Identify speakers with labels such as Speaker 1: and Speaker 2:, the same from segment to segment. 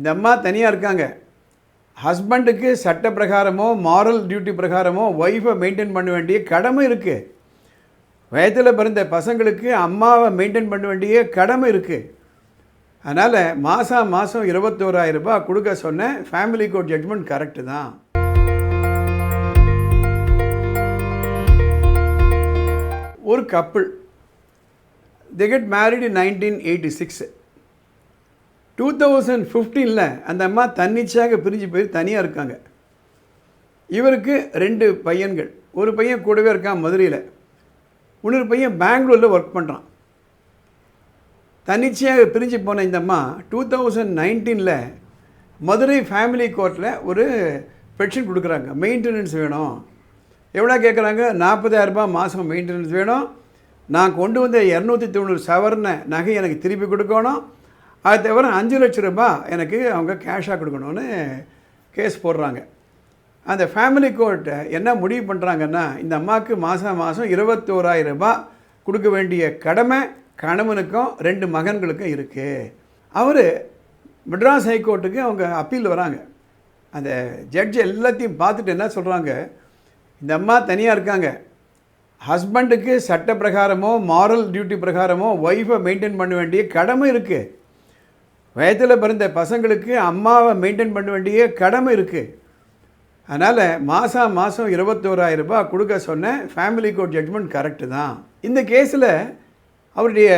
Speaker 1: இந்த அம்மா தனியாக இருக்காங்க. ஹஸ்பண்டுக்கு சட்ட பிரகாரமோ மாரல் டியூட்டி பிரகாரமோ ஒய்ஃபை மெயின்டைன் பண்ண வேண்டிய கடமை இருக்குது வயத்தில் பிறந்த பசங்களுக்கு அம்மாவை மெயின்டைன் பண்ண வேண்டிய கடமை இருக்குது அதனால் மாதம் மாதம் இருபத்தோராயிரம் ரூபாய் கொடுக்க சொன்ன ஃபேமிலி கோர்ட் ஜட்மெண்ட் கரெக்டு தான். ஒரு couple the get married nineteen eighty six two thousand ஃபிஃப்டீனில் அந்த அம்மா தன்னிச்சையாக பிரிஞ்சு போய் தனியாக இருக்காங்க. இவருக்கு ரெண்டு பையன்கள். ஒரு பையன் கூடவே இருக்கான் மதுரையில். இன்னொரு பையன் பெங்களூரில் ஒர்க் பண்ணுறான் தன்னிச்சையாக பிரிஞ்சு போன இந்த அம்மா டூ தௌசண்ட் நைன்டீனில் மதுரை ஃபேமிலி கோர்ட்டில் ஒரு பென்ஷன் கொடுக்குறாங்க. மெயின்டெனன்ஸ் வேணும். எவ்வளோ கேட்குறாங்க? நாற்பதாயிரரூபா மாதம் மெயின்டெனன்ஸ் வேணும். நான் கொண்டு வந்த இரநூத்தி தொண்ணூறு சவரன நகை எனக்கு திருப்பி கொடுக்கணும். அது தவிர அஞ்சு லட்ச ரூபாய் எனக்கு அவங்க கேஷாக கொடுக்கணும்னு கேஸ் போடுறாங்க. அந்த ஃபேமிலி கோர்ட்டை என்ன முடிவு பண்ணுறாங்கன்னா இந்த அம்மாவுக்கு மாதம் மாதம் இருபத்தோராயிரம் ரூபாய் கொடுக்க வேண்டிய கடமை கணவனுக்கும் ரெண்டு மகன்களுக்கும் இருக்குது அவர் மெட்ராஸ் ஹைகோர்ட்டுக்கு அவங்க அப்பீல் வராங்க. அந்த ஜட்ஜ் எல்லாத்தையும் பார்த்துட்டு என்ன சொல்கிறாங்க இந்த அம்மா தனியாக இருக்காங்க. ஹஸ்பண்டுக்கு சட்ட பிரகாரமோ மாரல் டியூட்டி பிரகாரமோ ஒய்ஃபை மெயின்டைன் பண்ண வேண்டிய கடமை இருக்குது வயத்தில் பிறந்த பசங்களுக்கு அம்மாவை மெயின்டைன் பண்ண வேண்டிய கடமை இருக்குது அதனால் மாதம் மாதம் இருபத்தோராயிரம் ரூபாய் கொடுக்க சொன்ன ஃபேமிலி கோர்ட் ஜட்மெண்ட் கரெக்டு தான். இந்த கேஸில் அவருடைய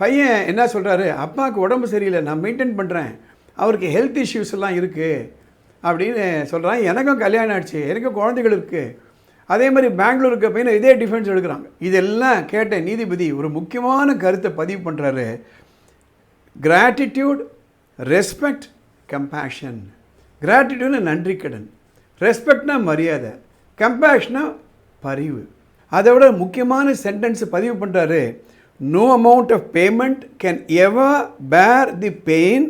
Speaker 1: பையன் என்ன சொல்கிறாரு அப்பாவுக்கு உடம்பு சரியில்லை நான் மெயின்டைன் பண்ணுறேன் அவருக்கு ஹெல்த் இஷ்யூஸ் எல்லாம் இருக்குது அப்படின்னு சொல்கிறான் எனக்கும் கல்யாணம் ஆச்சு எனக்கும் குழந்தைகள் இருக்குது அதே மாதிரி பெங்களூருக்கு பையனை இதே டிஃபென்ஸ் எடுக்கிறாங்க. இதெல்லாம் கேட்ட நீதிபதி ஒரு முக்கியமான கருத்தை பதிவு பண்ணுறாரு கிராட்டிடியூட் ரெஸ்பெக்ட் கம்பேஷன் கிராட்டிடியூட்னா நன்றி கடன். ரெஸ்பெக்ட்னா மரியாதை. கம்பேஷனா பரிவு. அதை விட முக்கியமான சென்டென்ஸ் பதிவு பண்ணுறாரு no amount of payment can ever bear the pain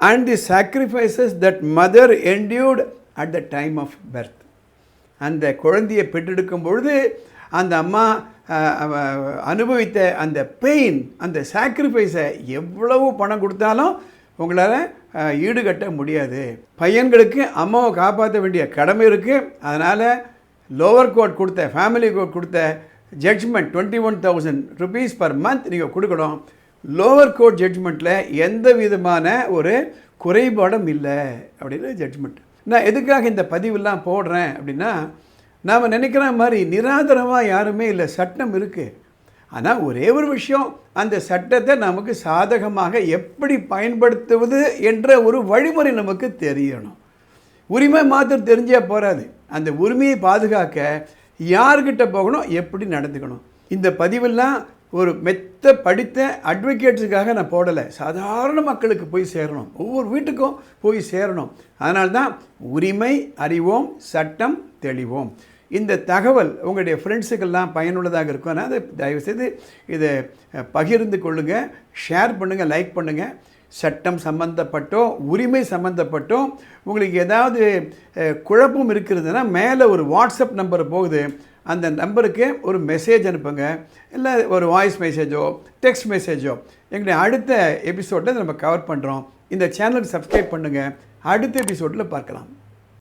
Speaker 1: and the sacrifices that mother endured at the time of birth அந்த குழந்தையை பெற்றெடுக்கும் பொழுது அந்த அம்மா அனுபவித்த அந்த பெயின் அந்த சாக்ரிஃபைஸை எவ்வளவு பணம் கொடுத்தாலும் உங்களால் ஈடுகட்ட முடியாது. பையன்களுக்கு அம்மாவை காப்பாற்ற வேண்டிய கடமை இருக்குது அதனால் லோவர் கோர்ட் கொடுத்த ஃபேமிலி கோர்ட் கொடுத்த judgment twenty one thousand rupees per month நீங்கள் கொடுக்கணும். லோவர் கோர்ட் ஜட்ஜ்மெண்ட்டில் எந்த விதமான ஒரு குறைபாடும் இல்லை அப்படின்னு ஜட்ஜ்மெண்ட் நான் எதுக்காக இந்த பதிவெல்லாம் போடுறேன் அப்படின்னா நாம் நினைக்கிற மாதிரி நிராதரமாக யாருமே இல்லை சட்டம் இருக்குது ஆனால் ஒரே ஒரு விஷயம் அந்த சட்டத்தை நமக்கு சாதகமாக எப்படி பயன்படுத்துவது என்ற ஒரு வழிமுறை நமக்கு தெரியணும். உரிமை மாத்திரம் தெரிஞ்சால் போகாது அந்த உரிமையை பாதுகாக்க யார்கிட்ட போகணும் எப்படி நடந்துக்கணும். இந்த பதிவெல்லாம் ஒரு மெத்த படித்த அட்வொகேட்ஸுக்காக நான் போடலை. சாதாரண மக்களுக்கு போய் சேரணும். ஒவ்வொரு வீட்டுக்கும் போய் சேரணும். அதனால்தான் உரிமை அறிவோம் சட்டம் தெளிவோம். இந்த தகவல் உங்களுடைய ஃப்ரெண்ட்ஸுக்கெல்லாம் பயனுள்ளதாக இருக்கும். ஆனால் அதை தயவுசெய்து இதை பகிர்ந்து கொள்ளுங்கள் ஷேர் பண்ணுங்கள் லைக் பண்ணுங்கள் சட்டம் சம்பந்தப்பட்டோ உரிமை சம்பந்தப்பட்டோ உங்களுக்கு ஏதாவது குழப்பம் இருக்கிறதுனா மேலே ஒரு வாட்ஸ்அப் நம்பர் போகுது. அந்த நம்பருக்கு ஒரு மெசேஜ் அனுப்புங்க. இல்லை ஒரு வாய்ஸ் மெசேஜோ டெக்ஸ்ட் மெசேஜோ எங்களுடைய அடுத்த எபிசோடில் நம்ம கவர் பண்ணுறோம் இந்த சேனலுக்கு சப்ஸ்கிரைப் பண்ணுங்கள் அடுத்த எபிசோடில் பார்க்கலாம்.